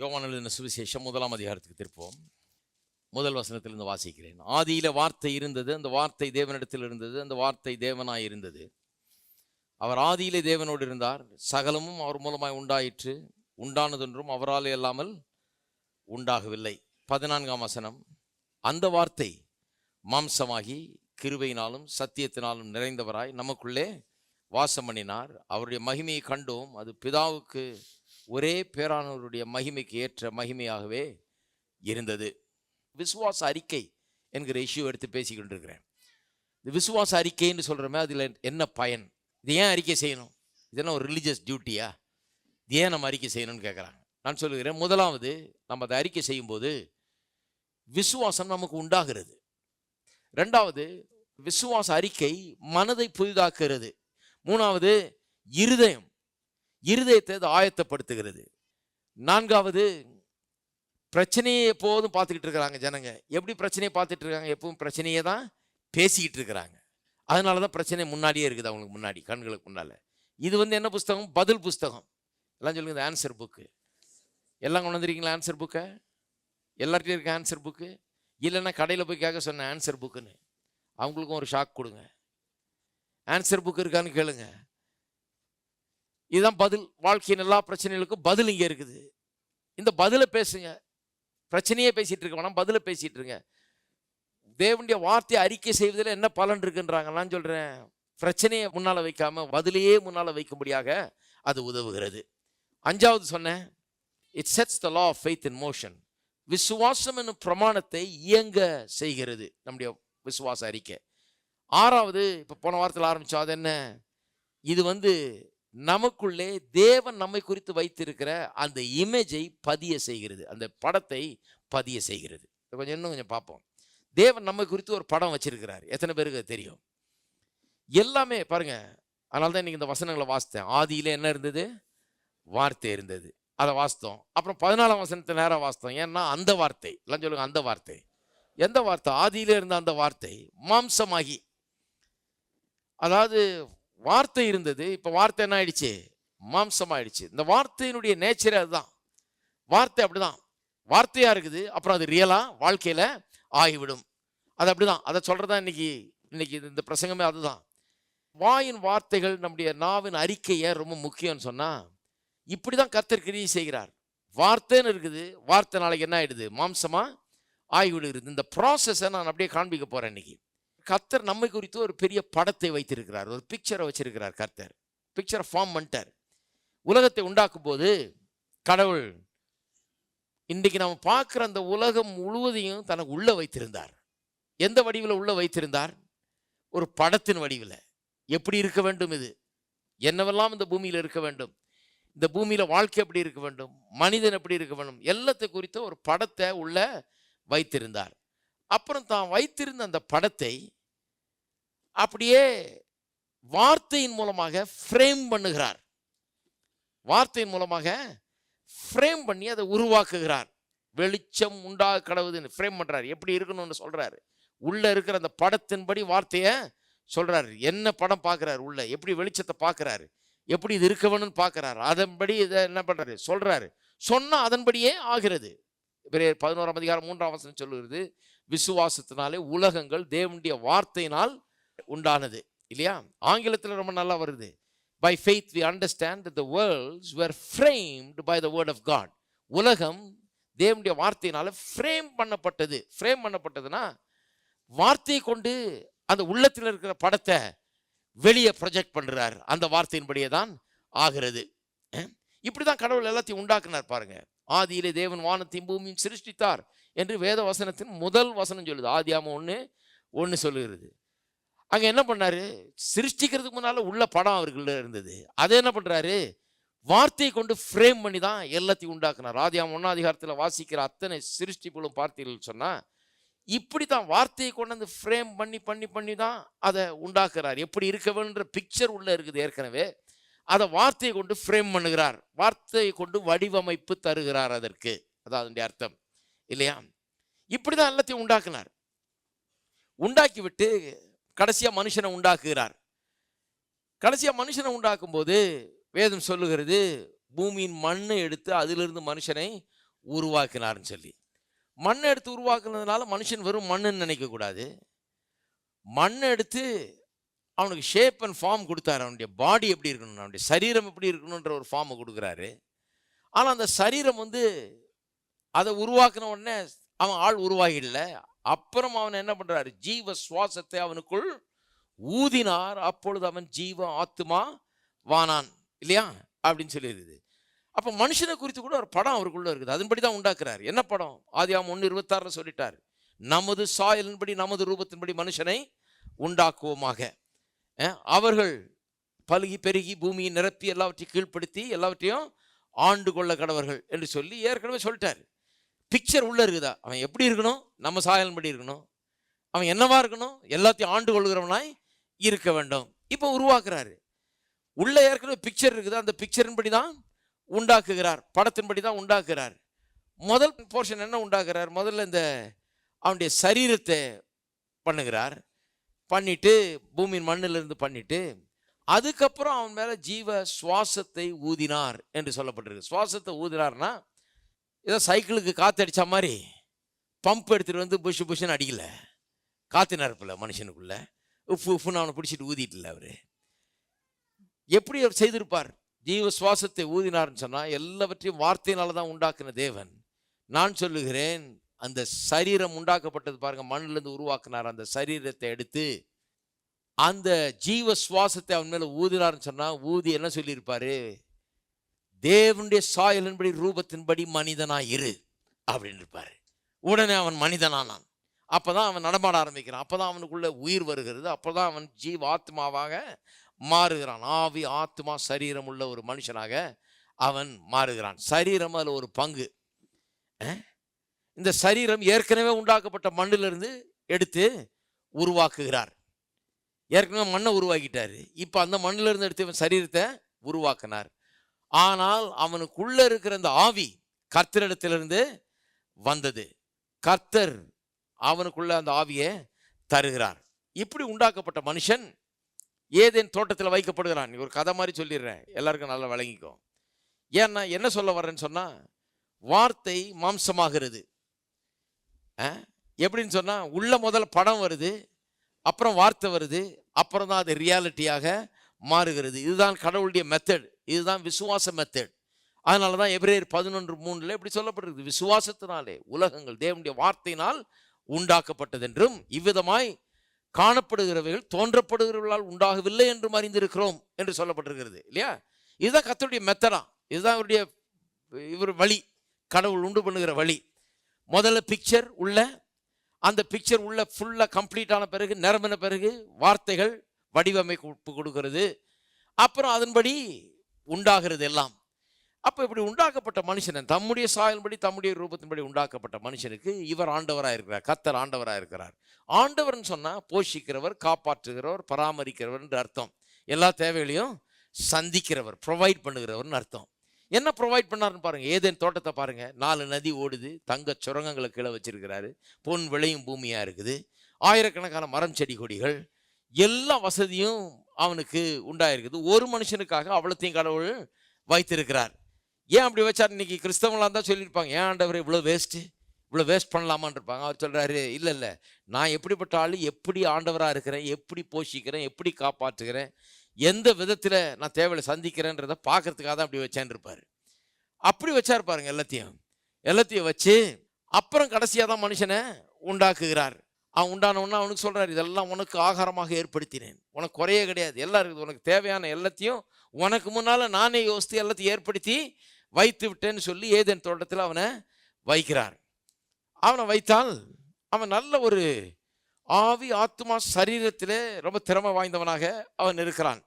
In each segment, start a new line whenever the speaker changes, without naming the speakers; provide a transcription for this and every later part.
யோவான் சுவிசேஷம் முதலாம் அதிகாரத்துக்கு திருப்போம். முதல் வசனத்திலிருந்து வாசிக்கிறேன். ஆதியில வார்த்தை இருந்தது அந்த வார்த்தை தேவனிடத்தில் இருந்தது அந்த வார்த்தை தேவனாய் இருந்தது. அவர் ஆதியிலே தேவனோடு இருந்தார். சகலமும் அவர் மூலமாய் உண்டாயிற்று. உண்டானதொன்றும் அவரால் இல்லாமல் உண்டாகவில்லை. பதினான்காம் வசனம். அந்த வார்த்தை மாம்சமாகி கிருவையினாலும் சத்தியத்தினாலும் நிறைந்தவராய் நமக்குள்ளே வாசம் பண்ணினார். அவருடைய மகிமையை கண்டோம். அது பிதாவுக்கு ஒரே பேரானவருடைய மகிமைக்கு ஏற்ற மகிமையாகவே இருந்தது. விசுவாச அறிக்கை என்கிற இஷ்யூ எடுத்து பேசிக்கிட்டு இருக்கிறேன். இந்த விசுவாச அறிக்கைன்னு சொல்கிறோமே அதில் என்ன பயன்? இது ஏன் அறிக்கை செய்யணும்? இதெல்லாம் ஒரு ரிலீஜியஸ் டியூட்டியா இது ஏன் நம்ம அறிக்கை செய்யணும்னு கேட்குறாங்க நான் சொல்லுகிறேன் முதலாவது நம்ம அதை அறிக்கை செய்யும்போது விசுவாசம் நமக்கு உண்டாகிறது. ரெண்டாவது விசுவாச அறிக்கை மனதை புதிதாக்குகிறது. மூணாவது இருதயம். இருதயத்தை அது ஆயத்தப்படுத்துகிறது. நான்காவது பிரச்சனையை எப்போதும் பார்த்துக்கிட்டு இருக்கிறாங்க ஜனங்க. எப்படி பிரச்சனையை பார்த்துட்டு இருக்காங்க? எப்பவும் பிரச்சனையை தான் பேசிக்கிட்டு இருக்கிறாங்க. அதனால தான் பிரச்சனை முன்னாடியே இருக்குது அவங்களுக்கு முன்னாடி கண்களுக்கு முன்னால். இது வந்து என்ன புஸ்தகம்? பதில் புஸ்தகம். எல்லாம் சொல்லுங்க இந்த ஆன்சர் புக்கு எல்லாம் கொண்டு வந்துருக்கீங்களா ஆன்சர் புக்கை எல்லார்ட்டையும் இருக்க ஆன்சர் புக்கு இல்லைன்னா கடையில் போய் கேட்க சொன்ன ஆன்சர் புக்குன்னு அவங்களுக்கும் ஒரு ஷாக் கொடுங்க. ஆன்சர் புக் இருக்கான்னு கேளுங்க. இதுதான் பதில். வாழ்க்கையின் எல்லா பிரச்சனைகளுக்கும் பதில் இங்கே இருக்குது. இந்த பதிலை பேசுங்க. பிரச்சனையே பேசிகிட்டு இருக்க வேணாம் பதிலை பேசிகிட்டு இருங்க. தேவனுடைய வார்த்தையை அறிக்கை செய்வதில் என்ன பலன் இருக்குன்றாங்க? நான் சொல்றேன் பிரச்சனையை முன்னால் வைக்காம பதிலையே முன்னால் வைக்கும்படியாக அது உதவுகிறது. அஞ்சாவது சொன்னேன் it sets the law of faith in motion விசுவாசம் என்னும் பிரமாணத்தை இயங்க செய்கிறது. நம்முடைய விசுவாச அறிக்கை. ஆறாவது இப்போ போன வாரத்தில் ஆரம்பித்தோம் அது என்ன? இது வந்து நமக்குள்ளே தேவன் நம்மை குறித்து வைத்திருக்கிற அந்த இமேஜை பதிய செய்கிறது. அந்த படத்தை பதிய செய்கிறது. கொஞ்சம் இன்னும் கொஞ்சம் பார்ப்போம். தேவன் நம்மை குறித்து ஒரு படம் வச்சிருக்கிறார். எத்தனை பேருக்கு அது தெரியும்? எல்லாமே பாருங்க அதனால தான் இன்னைக்கு இந்த வசனங்களை வாசித்தேன். ஆதியில என்ன இருந்தது? வார்த்தை இருந்தது. அதை வாசித்தோம். அப்புறம் பதினாலாம் வசனத்தை நேரம் வாசித்தோம். ஏன்னா அந்த வார்த்தை. எல்லாம் சொல்லுங்க அந்த வார்த்தை. எந்த வார்த்தை? ஆதியில இருந்த அந்த வார்த்தை மாம்சமாகி. அதாவது வார்த்தை இருந்தது இப்போ வார்த்தை என்ன ஆயிடுச்சு? மாம்சம் ஆயிடுச்சு இந்த வார்த்தையினுடைய நேச்சர் அதுதான். வார்த்தை அப்படிதான். வார்த்தையா இருக்குது அப்புறம் அது ரியலா வாழ்க்கையில ஆகிவிடும். அது அப்படிதான். அதை சொல்றதா இன்னைக்கு இன்னைக்கு இந்த பிரசங்கமே அதுதான். வாயின் வார்த்தைகள் நம்முடைய நாவின் அறிக்கையை ரொம்ப முக்கியம்னு சொன்னா இப்படிதான் கர்த்தர் கிரியை செய்கிறார். வார்த்தைன்னு இருக்குது வார்த்தை நாளைக்கு என்ன ஆயிடுது? மாம்சமா ஆகிவிடுகிறது. இந்த ப்ராசஸை நான் அப்படியே காண்பிக்க போறேன் இன்னைக்கு. கர்த்தர் நம்மை குறித்து ஒரு பெரிய படத்தை வைத்திருக்கிறார். ஒரு பிக்சரை வச்சிருக்கிறார் கர்த்தர். பிக்சரை ஃபார்ம் பண்ணிட்டார். உலகத்தை உண்டாக்கும் போது கடவுள் இன்றைக்கு நம்ம பார்க்குற அந்த உலகம் முழுவதையும் தனக்கு உள்ளே வைத்திருந்தார். எந்த வடிவில் உள்ள வைத்திருந்தார்? ஒரு படத்தின் வடிவில். எப்படி இருக்க வேண்டும் இது? என்னவெல்லாம் இந்த பூமியில் இருக்க வேண்டும்? இந்த பூமியில் வாழ்க்கை எப்படி இருக்க வேண்டும்? மனிதன் எப்படி இருக்க வேண்டும்? எல்லாத்தை குறித்த ஒரு படத்தை உள்ள வைத்திருந்தார். அப்புறம் தான் வைத்திருந்த அந்த படத்தை அப்படியே வார்த்தையின் மூலமாக ஃப்ரேம் பண்ணுகிறார். வார்த்தையின் மூலமாக ஃப்ரேம் பண்ணி அதை உருவாக்குகிறார். வெளிச்சம் உண்டாக கடவுதுன்னு ஃப்ரேம் பண்ணுறாரு எப்படி இருக்கணும்னு சொல்கிறாரு உள்ளே இருக்கிற அந்த படத்தின்படி வார்த்தையை சொல்கிறாரு என்ன படம் பார்க்குறாரு உள்ள? எப்படி வெளிச்சத்தை பார்க்குறாரு எப்படி இது இருக்க பார்க்குறாரு அதன்படி இதை என்ன பண்ணுறாரு சொல்கிறாரு சொன்னால் அதன்படியே ஆகிறது. பெரிய பதினோராம் அதிகாரம் மூன்றாம் வசனம் சொல்லுகிறது. விசுவாசத்தினாலே உலகங்கள் தேவனுடைய வார்த்தையினால் உண்டானது இல்லையா? ஆங்கிலத்தில் ரொம்ப நல்லா வருது. By faith we understand the worlds were framed by the word of God உலகம் தேவனுடைய வார்த்தையினால ஃப்ரேம் பண்ணப்பட்டது. ஃப்ரேம் பண்ணப்பட்டதுன்னா வார்த்தையை கொண்டு அந்த உள்ளத்தில் இருக்கிற படத்தை வெளியே ப்ரொஜெக்ட் பண்ணுறார் அந்த வார்த்தையின்படியே தான் ஆகிறது. இப்படி தான் கடவுள் எல்லாத்தையும் உண்டாக்குனார் பாருங்க. ஆதியிலே தேவன் வானத்தையும் பூமியும் சிருஷ்டித்தார் என்று வேத வசனத்தின் முதல் வசனம் சொல்லுது. ஆதியாம ஒன்று ஒன்று சொல்லுகிறது. அங்கே என்ன பண்ணாரு? சிருஷ்டிக்கிறதுக்கு முன்னால் உள்ள படம் அவர்கள இருந்தது. அதை என்ன பண்ணுறாரு வார்த்தையை கொண்டு ஃப்ரேம் பண்ணி தான் எல்லாத்தையும் உண்டாக்குனார். ஆதியாம ஒன்றாம் அதிகாரத்தில் வாசிக்கிற அத்தனை சிருஷ்டிப்புகளும் பார்த்தீர்கள் சொன்னால் இப்படி தான் வார்த்தையை கொண்டு வந்து ஃப்ரேம் பண்ணி பண்ணி பண்ணி தான் அதை உண்டாக்குறார். எப்படி இருக்க வேணுன்ற பிக்சர் உள்ளே இருக்குது ஏற்கனவே. அதை வார்த்தையை கொண்டு ஃப்ரேம் பண்ணுகிறார். வார்த்தையை கொண்டு வடிவமைப்பு தருகிறார் அதற்கு. அதான் அதனுடைய அர்த்தம். இல்லையா? இப்படி தான் எல்லாத்தையும் உண்டாக்குனார். உண்டாக்கி விட்டு கடைசியாக மனுஷனை உண்டாக்குகிறார். கடைசியாக மனுஷனை உண்டாக்கும் போது வேதம் சொல்லுகிறது பூமியின் மண்ணை எடுத்து அதிலிருந்து மனுஷனை உருவாக்கினார்னு சொல்லி. மண்ணை எடுத்து உருவாக்குனதுனால மனுஷன் வெறும் மண்ணுன்னு நினைக்கக்கூடாது. மண்ணை எடுத்து அவனுக்கு ஷேப் அண்ட் ஃபார்ம் கொடுத்தாரு. அவனுடைய பாடி எப்படி இருக்கணும் அவனுடைய சரீரம் எப்படி இருக்கணுன்ற ஒரு ஃபார்மை கொடுக்குறாரு. ஆனால் அந்த சரீரம் வந்து அதை உருவாக்குன உடனே அவன் ஆள் உருவாகிடல. அப்புறம் அவன் என்ன பண்றாரு? ஜீவ சுவாசத்தை அவனுக்குள் ஊதினார். அப்பொழுது அவன் ஜீவ ஆத்துமா வானான். இல்லையா? அப்படின்னு சொல்லியிருக்குது. அப்போ மனுஷனை குறித்து கூட ஒரு படம் அவருக்குள்ள இருக்குது. அதன்படி தான் உண்டாக்குறாரு. என்ன படம்? ஆதியாம் ஒன்று இருபத்தாறுல சொல்லிட்டார். நமது சாயலின்படி நமது ரூபத்தின்படி மனுஷனை உண்டாக்குவோமாக. அவர்கள் பழுகி பெருகி பூமியை நிரப்பி எல்லாவற்றையும் கீழ்ப்படுத்தி எல்லாவற்றையும் ஆண்டு கொள்ள கடவர்கள் என்று சொல்லி ஏற்கனவே சொல்லிட்டார். பிக்சர் உள்ளே இருக்குதா? அவன் எப்படி இருக்கணும்? நம்ம சாயலின்படி இருக்கணும். அவன் என்னவா இருக்கணும்? எல்லாத்தையும் ஆண்டு கொள்கிறவனாய் இருக்க வேண்டும். இப்போ உருவாக்குறாரு. உள்ளே ஏற்கனவே பிக்சர் இருக்குது. அந்த பிக்சரின்படி தான் உண்டாக்குகிறார். படத்தின்படி தான் உண்டாக்குறார் முதல் போர்ஷன் என்ன உண்டாக்குறார்? முதல்ல இந்த அவனுடைய சரீரத்தை பண்ணுகிறார். பண்ணிட்டு பூமியின் மண்ணிலிருந்து பண்ணிட்டு அதுக்கப்புறம் அவன் மேலே ஜீவ சுவாசத்தை ஊதினார் என்று சொல்லப்பட்டிருக்கு. சுவாசத்தை ஊதினார்னா ஏதோ சைக்கிளுக்கு காற்று அடித்த மாதிரி பம்ப் எடுத்துகிட்டு வந்து புஷ் புஷ்னு அடிக்கல. காற்று நிரப்பல மனுஷனுக்குள்ளே. உப்பு உப்புன்னு அவனை பிடிச்சிட்டு ஊதிட்டில்ல அவர். எப்படி அவர் செய்திருப்பார்? ஜீவ சுவாசத்தை ஊதினார்னு சொன்னால் எல்லாவற்றையும் வார்த்தையினால தான் உண்டாக்குன தேவன். நான் சொல்லுகிறேன் அந்த சரீரம் உண்டாக்கப்பட்டது பாருங்கள் மண்ணிலேருந்து உருவாக்குனார். அந்த சரீரத்தை எடுத்து அந்த ஜீவ சுவாசத்தை அவன் மேலே ஊதினார்னு சொன்னால் ஊதி என்ன சொல்லியிருப்பாரு? தேவனுடைய சாயலின்படி ரூபத்தின்படி மனிதனாக இரு அப்படின்னு இருப்பார். உடனே அவன் மனிதனானான். அப்போ தான் அவன் நடமாட ஆரம்பிக்கிறான். அப்போ தான் அவனுக்குள்ள உயிர் வருகிறது. அப்போ தான் அவன் ஜீவ ஆத்மாவாக மாறுகிறான். ஆவி ஆத்மா சரீரம் உள்ள ஒரு மனுஷனாக அவன் மாறுகிறான். சரீரம் அதில் ஒரு பங்கு. இந்த சரீரம் ஏற்கனவே உண்டாக்கப்பட்ட மண்ணிலிருந்து எடுத்து உருவாக்குகிறார். ஏற்கனவே மண்ணை உருவாக்கிட்டார். இப்போ அந்த மண்ணிலிருந்து எடுத்து இவன் சரீரத்தை உருவாக்கினார். ஆனால் அவனுக்குள்ள இருக்கிற அந்த ஆவி கர்த்தரிடத்திலிருந்து வந்தது. கர்த்தர் அவனுக்குள்ள அந்த ஆவியை தருகிறார். இப்படி உண்டாக்கப்பட்ட மனுஷன் ஏதேன் தோட்டத்தில் வைக்கப்படுகிறான். ஒரு கதை மாதிரி சொல்லிடுறேன். எல்லாருக்கும் நல்லா விளங்கிக்கும் ஏன்னா என்ன சொல்ல வர்றேன்னு சொன்னால் வார்த்தை மாம்சமாகிறது. எப்படின்னு சொன்னால் உள்ள முதல்ல படம் வருது அப்புறம் வார்த்தை வருது அப்புறம் தான் அது ரியாலிட்டியாக மாறுகிறது. இதுதான் கடவுளுடைய மெத்தட் இதுதான் விசுவாச மெத்தட் அதனால தான் எப்ரேர் பதினொன்று மூணில் இப்படி சொல்லப்பட்டிருக்கு விசுவாசத்தினாலே உலகங்கள் தேவனுடைய வார்த்தையினால் உண்டாக்கப்பட்டதென்றும் இவ்விதமாய் காணப்படுகிறவைகள் தோன்றப்படுகிறவர்களால் உண்டாகவில்லை என்றும் அறிந்திருக்கிறோம் என்று சொல்லப்பட்டிருக்கிறது இல்லையா? இதுதான் கத்தருடைய மெத்தடா இதுதான் அவருடைய இவர் வழி. கடவுள் உண்டு பண்ணுகிற வழி. முதல்ல பிக்சர் உள்ள அந்த பிக்சர் உள்ள ஃபுல்லாக கம்ப்ளீட் ஆன பிறகு நிரம்பின பிறகு வார்த்தைகள் வடிவமைப்பு கொடுக்கிறது. அப்புறம் அதன்படி உண்டாகிறது எல்லாம் அப்போ இப்படி உண்டாக்கப்பட்ட மனுஷன் தம்முடைய சாயல்படி தம்முடைய ரூபத்தின்படி உண்டாக்கப்பட்ட மனுஷனுக்கு இவர் ஆண்டவராக இருக்கிறார் கத்தர் ஆண்டவராக இருக்கிறார். ஆண்டவர்னு சொன்னால் போஷிக்கிறவர் காப்பாற்றுகிறவர் பராமரிக்கிறவர்ன்ற அர்த்தம். எல்லா தேவைகளையும் சந்திக்கிறவர் ப்ரொவைட் பண்ணுகிறவர்னு அர்த்தம். என்ன ப்ரொவைட் பண்ணாருன்னு பாருங்கள் ஏதேன் தோட்டத்தை பாருங்கள் நாலு நதி ஓடுது தங்க சுரங்கங்களை கீழே வச்சிருக்கிறாரு. பொன் விளையும் பூமியாக இருக்குது. ஆயிரக்கணக்கான மரம் செடி கொடிகள் எல்லா வசதியும் அவனுக்கு உண்டாயிருக்குது. ஒரு மனுஷனுக்காக அவ்வளோத்தையும் கடவுள் வைத்திருக்கிறார். ஏன் அப்படி வச்சார்? இன்னைக்கு கிறிஸ்தவங்களாக தான் சொல்லியிருப்பாங்க ஏன் ஆண்டவர் இவ்வளோ வேஸ்ட்டு இவ்வளோ வேஸ்ட் பண்ணலாமான்னு இருப்பாங்க. அவர் சொல்கிறாரு இல்லை இல்லை நான் எப்படிப்பட்ட ஆள் எப்படி ஆண்டவராக இருக்கிறேன் எப்படி போஷிக்கிறேன் எப்படி காப்பாற்றுகிறேன் எந்த விதத்தில் நான் தேவையில்லை சந்திக்கிறேன்றதை பார்க்கறதுக்காக தான் அப்படி வச்சேன்னு இருப்பார். அப்படி வச்சார் பாருங்க எல்லாத்தையும். எல்லாத்தையும் வச்சு அப்புறம் கடைசியாக தான் மனுஷனை உண்டாக்குகிறார். அவன் உண்டானவொன்னே அவனுக்கு சொல்கிறார் இதெல்லாம் உனக்கு ஆகாரமாக ஏற்படுத்தினேன். உனக்கு குறையே கிடையாது. எல்லாம் இருக்குது உனக்கு தேவையான எல்லாத்தையும் உனக்கு முன்னால் நானே யோசித்து எல்லாத்தையும் ஏற்படுத்தி வைத்து விட்டேன்னு சொல்லி ஏதேன் தோட்டத்தில் அவனை வைக்கிறார். அவனை வைத்தால் அவன் நல்ல ஒரு ஆவி ஆத்மா சரீரத்திலே ரொம்ப திறமை வாய்ந்தவனாக அவன் இருக்கிறான்.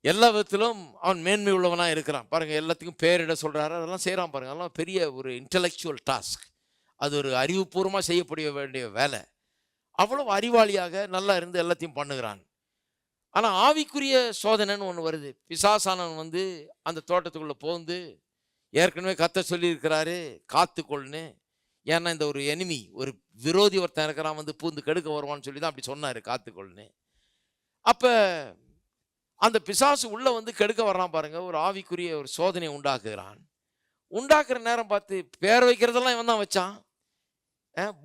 எல்லா விதத்திலும் அவன் மேன்மை உள்ளவனாக இருக்கிறான். பாருங்கள் எல்லாத்துக்கும் பேரிட சொல்கிறாரு அதெல்லாம் செய்கிறான் பாருங்கள் அதெல்லாம் பெரிய ஒரு இன்டலெக்சுவல் டாஸ்க் அது ஒரு அறிவுபூர்வமாக செய்யப்பட வேண்டிய வேலை. அவ்வளவு அறிவாளியாக நல்லா இருந்து எல்லாத்தையும் பண்ணுகிறான். ஆனால் ஆவிக்குரிய சோதனைன்னு ஒன்று வருது. பிசாசானவன் வந்து அந்த தோட்டத்துக்குள்ளே போந்து ஏற்கனவே கத்த சொல்லியிருக்கிறாரு காத்துக்கொள்னு. ஏன்னா இந்த ஒரு எனிமி ஒரு விரோதி ஒருத்தன் இருக்கிறான் வந்து பூந்து கெடுக்க வருவான்னு சொல்லி தான் அப்படி சொன்னார் காத்துக்கொள்னு. அப்போ அந்த பிசாசு உள்ளே வந்து கெடுக்க வர்றான் பாருங்கள் ஒரு ஆவிக்குரிய ஒரு சோதனையை உண்டாக்குகிறான். உண்டாக்குற நேரம் பார்த்து பேர் வைக்கிறதெல்லாம் இவன் தான் வச்சான்.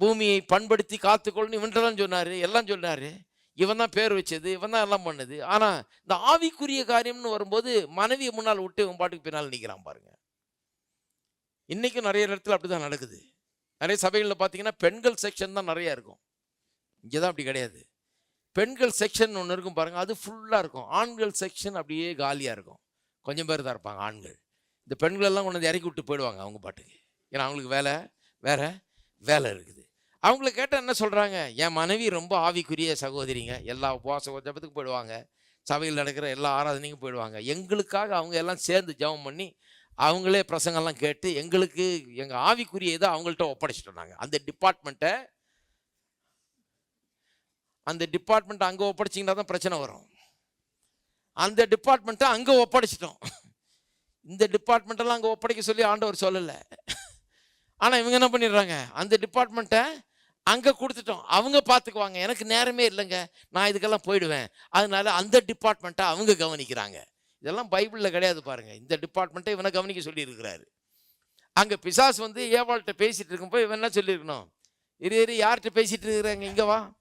பூமியை பண்படுத்தி காத்துக்கொள்ளணும் இவன்ட்டெல்லாம் சொன்னார் எல்லாம் சொன்னார். இவன் தான் பேர் வச்சது இவன் தான் எல்லாம் பண்ணுது. ஆனால் இந்த ஆவிக்குரிய காரியம்னு வரும்போது மனைவியை முன்னால் விட்டு இவன் பாட்டுக்கு பின்னால் நிற்கிறான் பாருங்க. இன்றைக்கும் நிறைய இடத்துல அப்படிதான் நடக்குது. நிறைய சபைகளில் பார்த்தீங்கன்னா பெண்கள் செக்ஷன் தான் நிறையா இருக்கும். இங்கே தான் அப்படி கிடையாது. பெண்கள் செக்ஷன் ஒன்று இருக்கும் பாருங்கள் அது ஃபுல்லாக இருக்கும். ஆண்கள் செக்ஷன் அப்படியே காலியாக இருக்கும். கொஞ்சம் பேர் தான் இருப்பாங்க ஆண்கள். இந்த பெண்கள் எல்லாம் கொண்டு வந்து இறக்கி விட்டு போயிடுவாங்க அவங்க பாட்டுக்கு. ஏன்னா அவங்களுக்கு வேலை வேறு. வேலை இருக்குது. அவங்கள கேட்டால் என்ன சொல்கிறாங்க என் மனைவி ரொம்ப ஆவிக்குரிய சகோதரிங்க. எல்லா உபவாச ஜபத்துக்கு போயிடுவாங்க. சபையில் நடக்கிற எல்லா ஆராதனைக்கும் போயிடுவாங்க. எங்களுக்காக அவங்க எல்லாம் சேர்ந்து ஜெபம் பண்ணி அவங்களே பிரசங்கெல்லாம் கேட்டு எங்களுக்கு எங்கள் ஆவிக்குரிய இதை அவங்கள்ட்ட ஒப்படைச்சிட்டோம் நாங்கள் அந்த டிபார்ட்மெண்ட்டை அந்த டிபார்ட்மெண்ட் அங்கே ஒப்படைச்சிங்கன்னா தான் பிரச்சனை வரும். அந்த டிபார்ட்மெண்ட்டை அங்கே ஒப்படைச்சிட்டோம். இந்த டிபார்ட்மெண்ட்டெல்லாம் அங்கே ஒப்படைக்க சொல்லி ஆண்டவர் சொல்லலை. ஆனால் இவங்க என்ன பண்ணிடுறாங்க? அந்த டிபார்ட்மெண்ட்டை அங்கே கொடுத்துட்டோம். அவங்க பார்த்துக்குவாங்க எனக்கு நேரமே இல்லைங்க. நான் இதுக்கெல்லாம் போயிடுவேன். அதனால அந்த டிபார்ட்மெண்ட்டை அவங்க கவனிக்கிறாங்க. இதெல்லாம் பைபிளில் கிடையாது பாருங்க. இந்த டிபார்ட்மெண்ட்டை இவனை கவனிக்க சொல்லியிருக்கிறாரு. அங்கே பிசாஸ் வந்து ஏவாள்கிட்ட பேசிகிட்டு இருக்கும்போது இவன் என்ன சொல்லியிருக்கணும்? இரு இரு யார்கிட்ட பேசிகிட்டு இருக்கிறாங்க? இங்கே வா.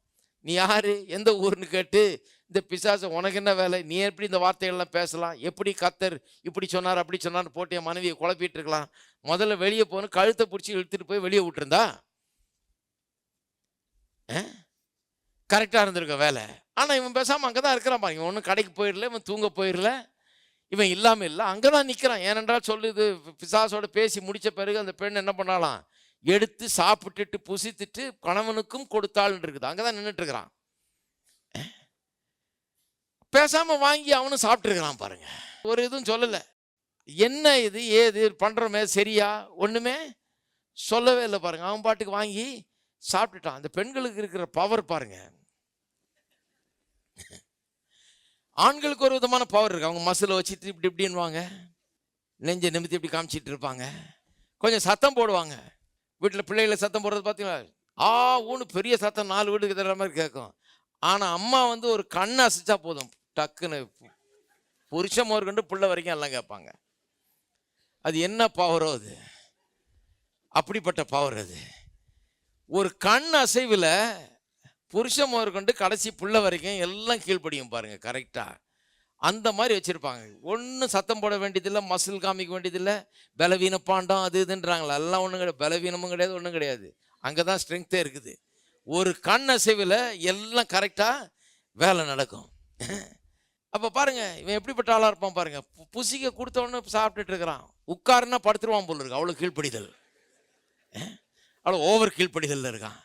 நீ யார்? எந்த ஊர்னு கேட்டு இந்த பிசாசு உனக்கு என்ன வேலை? நீ எப்படி இந்த வார்த்தைகள்லாம் பேசலாம்? எப்படி கத்தர் இப்படி சொன்னார் அப்படி சொன்னார் போட்டு என் மனைவியை குழப்பிட்டு இருக்கலாம். முதல்ல வெளியே போகணும் கழுத்தை பிடிச்சி இழுத்துட்டு போய் வெளியே விட்டுருந்தா? கரெக்டாக இருந்திருக்க வேலை. ஆனால் இவன் பேசாமல் அங்கே தான் இருக்கிறான் பாருங்க. ஒன்றும் கடைக்கு போயிடல இவன் தூங்க போயிடல. இவன் இல்லாமல் இல்லை. அங்கே தான் நிற்கிறான் ஏனென்றால் சொல்லுது பிசாசோட பேசி முடித்த பிறகு அந்த பெண் என்ன பண்ணாலாம் எடுத்து சாப்பிட்டுட்டு புசித்துட்டு கணவனுக்கும் கொடுத்தாள்னு இருக்குது. அங்கே தான் நின்றுட்டு பேசாமல் வாங்கி அவனும் சாப்பிட்ருக்கிறான் பாருங்க. ஒரு இதுவும் சொல்லலை. என்ன இது ஏது பண்ணுறோமே சரியா? ஒன்றுமே சொல்லவே இல்லை பாருங்கள் அவன் பாட்டுக்கு வாங்கி சாப்பிட்டுட்டான். அந்த பெண்களுக்கு இருக்கிற பவர் பாருங்க. ஆண்களுக்கு ஒரு விதமான பவர் இருக்குது அவங்க மசில் வச்சுட்டு இப்படி இப்படின்வாங்க நெஞ்ச நிமித்தி இப்படி காமிச்சிட்டு இருப்பாங்க. கொஞ்சம் சத்தம் போடுவாங்க. வீட்டில் பிள்ளைகளை சத்தம் போடுறது பார்த்தீங்களா ஆ ஊன்னு பெரிய சத்தம் நாலு வீட்டுக்கு தர மாதிரி கேட்கும் ஆனால் அம்மா வந்து ஒரு கண்ணை அசைச்சா போதும். டக்குன்னு புருஷன் முதற்கொண்டு பிள்ளை வரைக்கும் எல்லாம் கேட்பாங்க. அது என்ன பவரோ அது? அப்படிப்பட்ட பவர் அது. ஒரு கண் அசைவில் புருஷன் முதற்கொண்டு கடைசி பிள்ளை வரைக்கும் எல்லாம் கீழ்ப்படியும் பாருங்கள் கரெக்டாக அந்த மாதிரி வச்சுருப்பாங்க. ஒன்றும் சத்தம் போட வேண்டியதில்லை மசில் காமிக்க வேண்டியதில்லை. பலவீன பாண்டம் அது இதுன்றாங்களா? எல்லாம் ஒன்றும் கிடையாது. பலவீனமும் கிடையாது ஒன்றும் கிடையாது. அங்கே தான் ஸ்ட்ரென்த்தே இருக்குது. ஒரு கண் அசைவில் எல்லாம் கரெக்டாக வேலை நடக்கும். அப்போ பாருங்க இவன் எப்படிப்பட்ட ஆளாக இருப்பான் பாருங்க. புசிக்க கொடுத்தவொன்னு சாப்பிட்டுட்டு இருக்கிறான். உட்காருன்னா படுத்துருவான் போல இருக்கு. அவ்வளோ கீழ்ப்படிதல். அவ்வளோ ஓவர் கீழ்ப்படிதலில் இருக்கான்.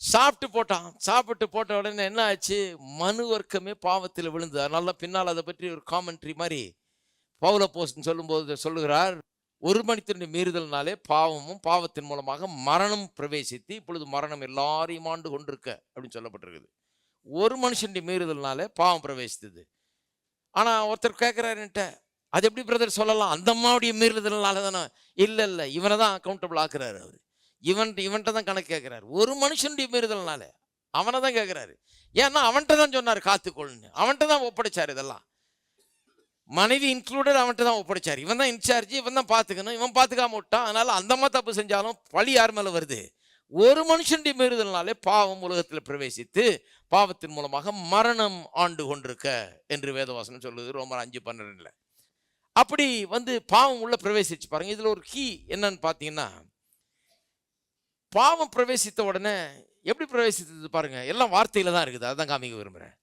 சாப்பிட்டு போட்டான். சாப்பிட்டு போட்ட உடனே என்ன ஆச்சு? மனு வர்க்கமே பாவத்தில் விழுந்து. அதனால பின்னால் அதை பற்றி ஒரு காமெண்ட்ரி மாதிரி பவுல போஸ்ட்னு சொல்லும்போது சொல்லுகிறார். ஒரு மனிதனுடைய மீறுதல்னாலே பாவமும் பாவத்தின் மூலமாக மரணம் பிரவேசித்து இப்பொழுது மரணம் எல்லாரையும் ஆண்டு கொண்டிருக்க அப்படின்னு சொல்லப்பட்டிருக்குது. ஒரு மனுஷனுடைய மீறுதல்னாலே பாவம் பிரவேசித்தது. ஆனால் ஒருத்தர் கேட்குறாருன்ட்ட அது எப்படி பிரதர் சொல்லலாம்? அந்த அம்மாவுடைய மீறுதல்னால தானே? இல்லை இல்லை இவனை தான் அக்கௌண்டபிள் ஆக்குறாரு அவர். இவன் இவன்கிட்ட தான் கணக்கு கேட்குறாரு ஒரு மனுஷனுடைய மீறுதல்னால அவனை தான் கேட்குறாரு ஏன்னா அவன்கிட்ட தான் சொன்னார் காத்துக்கொள்ளுன்னு. அவன்கிட்ட தான் ஒப்படைச்சார் இதெல்லாம். மனைவி இன்க்ளூடட் அவன்கிட்ட தான் ஒப்படைச்சார். இவன் தான் இன்சார்ஜ் இவன் தான் பார்த்துக்கணும் இவன் பார்த்துக்காம விட்டான். அதனால் அந்தம்மா தப்பு செஞ்சாலும் பழி யார் மேலே வருது? ஒரு மனுஷனுடைய மீறுதல்னாலே பாவம் உலகத்தில் பிரவேசித்து பாவத்தின் மூலமாக மரணம் ஆண்டு கொண்டிருக்க என்று வேதவாசனம் சொல்லுது ரொம்ப அஞ்சு பன்னிரெண்டுல. அப்படி வந்து பாவம் உள்ள பிரவேசிச்சு பாருங்க. இதில் ஒரு கீ என்னன்னு பார்த்தீங்கன்னா பாவம் பிரவேசித்த உடனே எப்படி பிரவேசித்தது பாருங்க. எல்லாம் வார்த்தையில தான் இருக்குது. அதான் காமிக்க விரும்புகிறேன்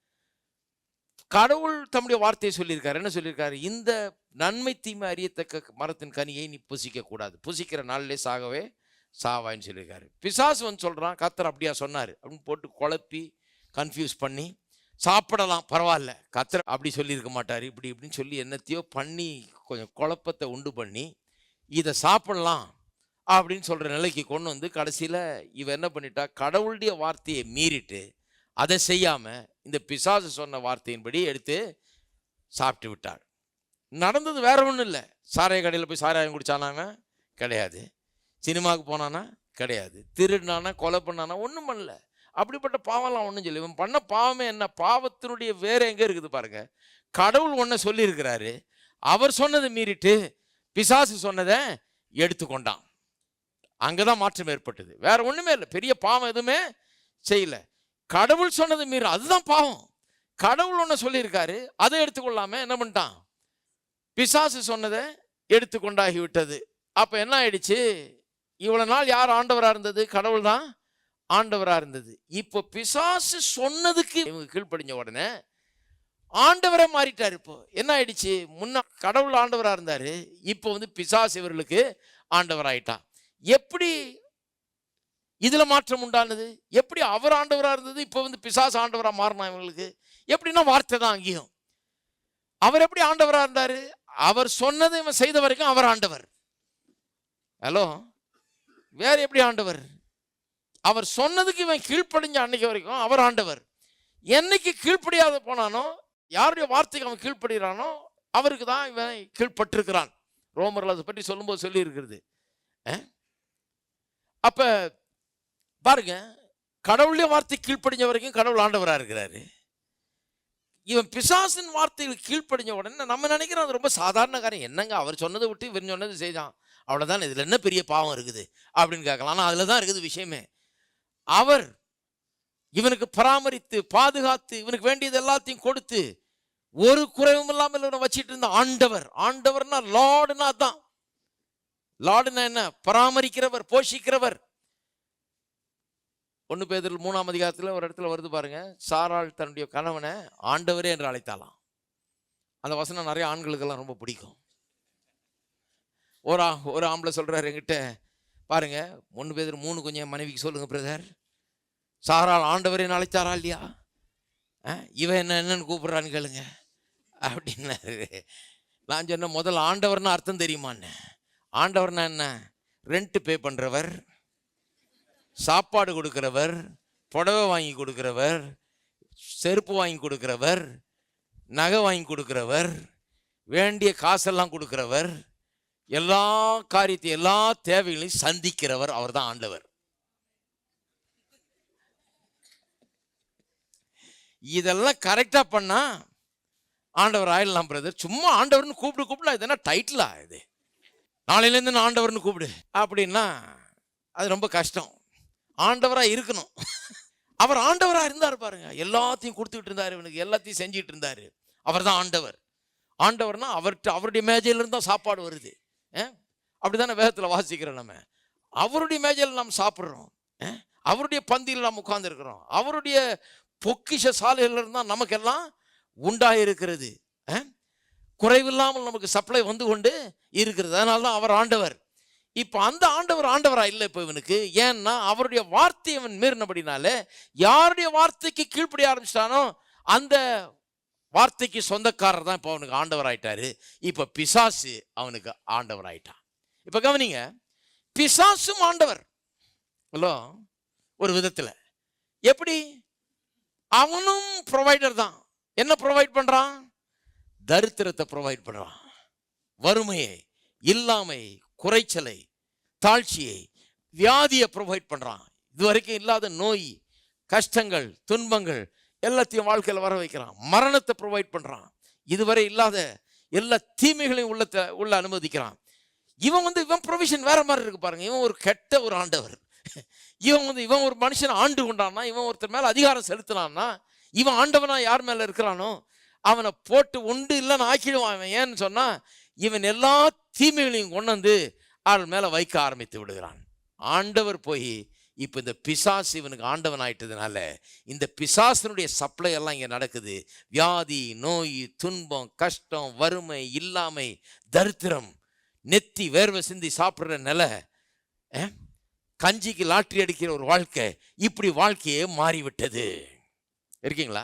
கடவுள் தம்முடைய வார்த்தையை சொல்லியிருக்காரு. என்ன சொல்லியிருக்காரு? இந்த நன்மை தீமை அறியத்தக்க மரத்தின் கனியை நீ புசிக்க கூடாது. புசிக்கிற நாளிலே சாகவே சாவாயின்னு சொல்லியிருக்காரு. பிசாசு வந்து சொல்கிறான் கத்தர் அப்படியா சொன்னார். அப்படின்னு போட்டு குழப்பி கன்ஃபியூஸ் பண்ணி சாப்பிடலாம் பரவாயில்ல. கத்தர் அப்படி சொல்லியிருக்க மாட்டார். இப்படி இப்படின்னு சொல்லி என்னத்தையோ பண்ணி கொஞ்சம் குழப்பத்தை உண்டு பண்ணி இதை சாப்பிடலாம். அப்படின்னு சொல்கிற நிலைக்கு கொண்டு வந்து கடைசியில் இவன் என்ன பண்ணிட்டா கடவுளுடைய வார்த்தையை மீறிட்டு அதை செய்யாமல் இந்த பிசாசு சொன்ன வார்த்தையின்படி எடுத்து சாப்பிட்டு விட்டாள். நடந்தது வேற ஒன்றும் இல்லை. சாராய கடையில் போய் சாராயம் குடித்தானாங்க கிடையாது. சினிமாவுக்கு போனானா கிடையாது. திருடினானா கொலை பண்ணானா ஒன்றும் பண்ணல. அப்படிப்பட்ட பாவம்லாம் ஒன்றும் சொல்லி இவன் பண்ண பாவமே என்ன? பாவத்தினுடைய வேற எங்கே இருக்குது பாருங்க. கடவுள் ஒன்றை சொல்லியிருக்கிறாரு. அவர் சொன்னதை மீறிட்டு பிசாசு சொன்னதை எடுத்துக்கொண்டான். அங்கே தான் மாற்றம் ஏற்பட்டது. வேற ஒன்றுமே இல்லை. பெரிய பாவம் எதுவுமே செய்யல. கடவுள் சொன்னது மீறி அதுதான் பாவம். கடவுள் ஒன்று சொல்லியிருக்காரு. அதை எடுத்துக்கொள்ளாம என்ன பண்ணிட்டான்? பிசாசு சொன்னதை எடுத்துக்கொண்டாகி விட்டது அப்போ என்ன ஆயிடுச்சு? இவ்வளோ நாள் யார் ஆண்டவராக இருந்தது? கடவுள் தான் ஆண்டவராக இருந்தது. இப்போ பிசாசு சொன்னதுக்கு இவங்க கீழ்ப்படிஞ்ச உடனே ஆண்டவரே மாறிட்டார் இப்போ. என்ன ஆயிடுச்சு? முன்ன கடவுள் ஆண்டவராக இருந்தார். இப்போ வந்து பிசாஸ் இவர்களுக்கு ஆண்டவராயிட்டான். எப்படி இதில் மாற்றம் உண்டானது? எப்படி அவர் ஆண்டவராக இருந்தது இப்போ வந்து பிசாசு ஆண்டவராக மாறினா இவங்களுக்கு? எப்படின்னா வார்த்தை தான் அங்கேயும். அவர் எப்படி ஆண்டவராக இருந்தார்? அவர் சொன்னதை இவன் செய்த வரைக்கும் அவர் ஆண்டவர். ஹலோ வேற எப்படி ஆண்டவர்? அவர் சொன்னதுக்கு இவன் கீழ்ப்படிஞ்ச அன்னைக்கு வரைக்கும் அவர் ஆண்டவர். என்னைக்கு கீழ்ப்படியாத போனானோ யாருடைய வார்த்தைக்கு அவன் கீழ்ப்படுகிறானோ அவருக்கு தான் இவன் கீழ்ப்பட்டிருக்கிறான். ரோமரில் அதை பற்றி சொல்லும்போது சொல்லி இருக்கிறது அப்ப பாருங்க கடவுளுடைய வார்த்தை கீழ்ப்படிஞ்ச வரைக்கும் கடவுள் ஆண்டவராக இருக்கிறாரு. இவன் பிசாசின் வார்த்தைகள் கீழ்ப்படிஞ்ச உடனே நம்ம நினைக்கிறோம் அது ரொம்ப சாதாரண காரியம். என்னங்க அவர் சொன்னதை விட்டு இவன் சொன்னது செய்தான். அவ்வளோதான் இதில் என்ன பெரிய பாவம் இருக்குது? அப்படின்னு கேட்கலாம். ஆனால் அதில் தான் இருக்குது விஷயமே. அவர் இவனுக்கு பராமரித்து பாதுகாத்து இவனுக்கு வேண்டியது எல்லாத்தையும் கொடுத்து ஒரு குறைவும் இல்லாமல் இவனை வச்சிட்டு இருந்த ஆண்டவர். ஆண்டவர்னா லார்டுனா தான் லார்டுனா என்ன? பராமரிக்கிறவர் போஷிக்கிறவர். ஒன்று பேதில் மூணாம் அதிகாரத்தில் ஒரு இடத்துல வருது பாருங்க. சாராள் தன்னுடைய கணவனை ஆண்டவரே என்று அழைத்தாலாம் அந்த வசனம் நிறைய ஆண்களுக்கெல்லாம் ரொம்ப பிடிக்கும். ஒரு ஆ ஒரு ஆம்பளை சொல்கிறார் என்கிட்ட பாருங்க ஒன்று பேர் மூணு கொஞ்சம் மனைவிக்கு சொல்லுங்கள் பிரதர் சாரால் ஆண்டவரே அழைத்தாரா இல்லையா? ஆ, இவன் என்ன என்னன்னு கூப்பிட்றான்னு கேளுங்க. அப்படின்னாரு. நான் சொன்ன முதல்ல ஆண்டவர்னு அர்த்தம் தெரியுமான்னு? ஆண்டவர்னா என்ன? ரெண்ட் பே பண்ணுறவர் சாப்பாடு கொடுக்குறவர் புடவை வாங்கி கொடுக்குறவர் செருப்பு வாங்கி கொடுக்குறவர் நகை வாங்கி கொடுக்குறவர் வேண்டிய காசெல்லாம் கொடுக்குறவர் எல்லா காரியத்தை எல்லா தேவைகளையும் சந்திக்கிறவர் அவர் தான் ஆண்டவர். இதெல்லாம் கரெக்டாக பண்ணா ஆண்டவர் ஆயிடலாம் பிரதர் சும்மா ஆண்டவர்னு கூப்பிடு கூப்பிடலாம் இது என்ன டைட்டிலா இது? நாளையிலேருந்து நான் ஆண்டவர்னு கூப்பிடு. அப்படின்னா அது ரொம்ப கஷ்டம். ஆண்டவராக இருக்கணும். அவர் ஆண்டவராக இருந்தார் பாருங்க. எல்லாத்தையும் கொடுத்துக்கிட்டு இருந்தார் இவனுக்கு எல்லாத்தையும் செஞ்சுக்கிட்டு இருந்தார். அவர் தான் ஆண்டவர். ஆண்டவர்னா அவர்கிட்ட அவருடைய மேஜையிலிருந்து தான் சாப்பாடு வருது. அப்படிதானே வேகத்தில் வாசிக்கிறோம் நம்ம. அவருடைய மேஜையில் நாம் சாப்பிட்றோம். அவருடைய பந்தியில் நாம் உட்கார்ந்துருக்கிறோம். அவருடைய பொக்கிஷ சாலைகளில் இருந்தால் நமக்கெல்லாம் உண்டாயிருக்கிறது குறைவில்லாமல் நமக்கு சப்ளை வந்து கொண்டு இருக்கிறது. அதனால தான் அவர் ஆண்டவர். இப்போ அந்த ஆண்டவர் ஆண்டவராக இல்லை இப்போ இவனுக்கு. ஏன்னா அவருடைய வார்த்தை இவன் மீறினபடினால யாருடைய வார்த்தைக்கு கீழ்ப்படி ஆரம்பிச்சிட்டானோ அந்த வார்த்தைக்கு சொந்தக்காரர் தான் இப்போ அவனுக்கு ஆண்டவர் ஆயிட்டாரு இப்போ பிசாசு அவனுக்கு ஆண்டவர் ஆயிட்டான் இப்போ கவனிங்க பிசாசும் ஆண்டவர். ஹலோ ஒரு விதத்தில். எப்படி? அவனும் ப்ரொவைடர் தான். என்ன ப்ரொவைட் பண்றான்? தரித்திரத்தை ப்ரொவைட் பண்றான். வறுமையை இல்லாமை குறைச்சலை தாழ்ச்சியை வியாதியை ப்ரொவைட் பண்றான். இதுவரைக்கும் இல்லாத நோய் கஷ்டங்கள் துன்பங்கள் எல்லாத்தையும் வாழ்க்கையில் வர வைக்கிறான். மரணத்தை ப்ரொவைட் பண்ணுறான் இதுவரை இல்லாத எல்லா தீமைகளையும் உள்ளத்தை உள்ள அனுமதிக்கிறான். இவன் வந்து இவன் ப்ரொவிஷன் வேற மாதிரி இருக்கு பாருங்க. இவன் ஒரு கெட்ட ஒரு ஆண்டவர். இவன் வந்து இவன் ஒரு மனுஷனை ஆண்டு கொண்டான்னா இவன் ஒருத்தர் மேலே அதிகாரம் செலுத்தினான்னா இவன் ஆண்டவனா யார் மேலே இருக்கிறானோ அவனை போட்டு உண்டு இல்லைன்னு ஆக்கிடுவான் அவன். ஏன்னு சொன்னால் இவன் எல்லா தீமைகளையும் கொண்டு வந்து ஆள் மேலே வைக்க ஆரம்பித்து விடுகிறான். ஆண்டவர் போய் இப்போ இந்த பிசாசு இவனுக்கு ஆண்டவன் ஆயிட்டதுனால இந்த பிசாசனுடைய சப்ளை எல்லாம் இங்கே நடக்குது. வியாதி நோய் துன்பம் கஷ்டம் வறுமை இல்லாமை தரித்திரம் நெத்தி வேர்வை சிந்தி சாப்பிட்ற நிலை கஞ்சிக்கு லாட்ரி அடிக்கிற ஒரு வாழ்க்கை இப்படி வாழ்க்கையே மாறிவிட்டது. இருக்கீங்களா?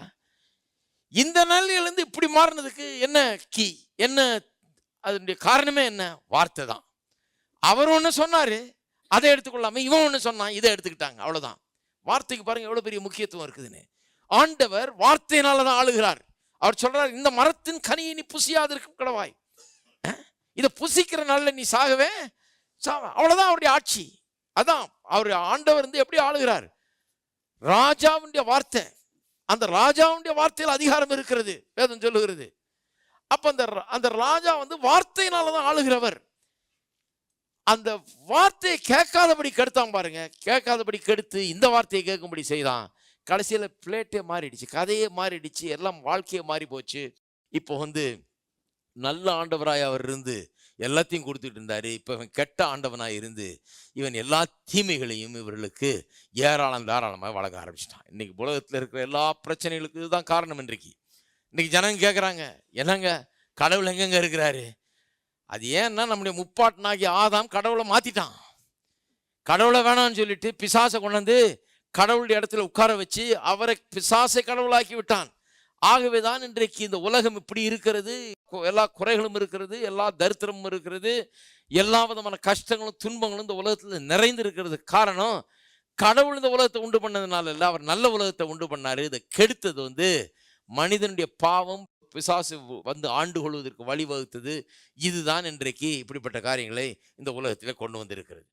இந்த நிலையிலேருந்து இப்படி மாறினதுக்கு என்ன கீ என்ன அதனுடைய காரணமே என்ன? வார்த்தை தான். அவர் ஒன்று சொன்னார் அதை எடுத்துக்கொள்ளாம இவன் ஒன்று சொன்னான் இதை எடுத்துக்கிட்டாங்க. அவ்வளோதான் வார்த்தைக்கு பாருங்க எவ்வளோ பெரிய முக்கியத்துவம் இருக்குதுன்னு. ஆண்டவர் வார்த்தையினால தான் ஆளுகிறார். அவர் சொல்றார் இந்த மரத்தின் கனியை நீ புசியாது இருக்கும் கடவாய் இதை புசிக்கிற நாளில் நீ சாகவே சாவ. அவ்வளவுதான் அவருடைய ஆட்சி. அதான் அவர் ஆண்டவர் வந்து எப்படி ஆளுகிறார்? ராஜாவுடைய வார்த்தை. அந்த ராஜாவுடைய வார்த்தையில் அதிகாரம் இருக்கிறது. வேதம் சொல்லுகிறது. அப்போ அந்த அந்த ராஜா வந்து வார்த்தையினால தான் ஆளுகிறவர். அந்த வார்த்தையை கேட்காதபடி கெடுத்தான் பாருங்க. கேட்காதபடி கெடுத்து இந்த வார்த்தையை கேட்கும்படி செய்தான். கடைசியில் பிளேட்டே மாறிடுச்சு கதையே மாறிடுச்சு எல்லாம் வாழ்க்கையே மாறி போச்சு. இப்போ வந்து நல்ல ஆண்டவராய் அவர் இருந்து எல்லாத்தையும் கொடுத்துட்டு இருந்தார். இப்போ இவன் கெட்ட ஆண்டவனாக இருந்து இவன் எல்லா தீமைகளையும் இவர்களுக்கு ஏராளம் தாராளமாக வழங்க ஆரம்பிச்சிட்டான். இன்றைக்கி உலகத்தில் இருக்கிற எல்லா பிரச்சனைகளுக்கு இதுதான் காரணம் இன்றைக்கு. இன்றைக்கி ஜனங்க கேட்குறாங்க என்னங்க? கடவுள் எங்கெங்க இருக்கிறாரு? அது ஏன்னா நம்முடைய முப்பாட்டனாகிய ஆதாம் கடவுளை மாத்திட்டான். கடவுளை வேணாம்னு சொல்லிட்டு பிசாசை கொண்டாந்து கடவுளுடைய இடத்துல உட்கார வச்சு அவரை பிசாசை கடவுளாக்கி விட்டான். ஆகவே தான் இன்றைக்கு இந்த உலகம் இப்படி இருக்கிறது. எல்லா குறைகளும் இருக்கிறது எல்லா தரித்திரமும் இருக்கிறது எல்லா விதமான கஷ்டங்களும் துன்பங்களும் இந்த உலகத்தில் நிறைந்து இருக்கிறது காரணம் கடவுள் இந்த உலகத்தை உண்டு பண்ணதுனால இல்லை அவர் நல்ல உலகத்தை உண்டு பண்ணார். இதை கெடுத்தது வந்து மனிதனுடைய பாவம் பிசாசு வந்து ஆண்டு கொள்வதற்கு வழிவகுத்தது இதுதான் இன்றைக்கு இப்படிப்பட்ட காரியங்களை இந்த உலகத்தில் கொண்டு வந்திருக்கிறது.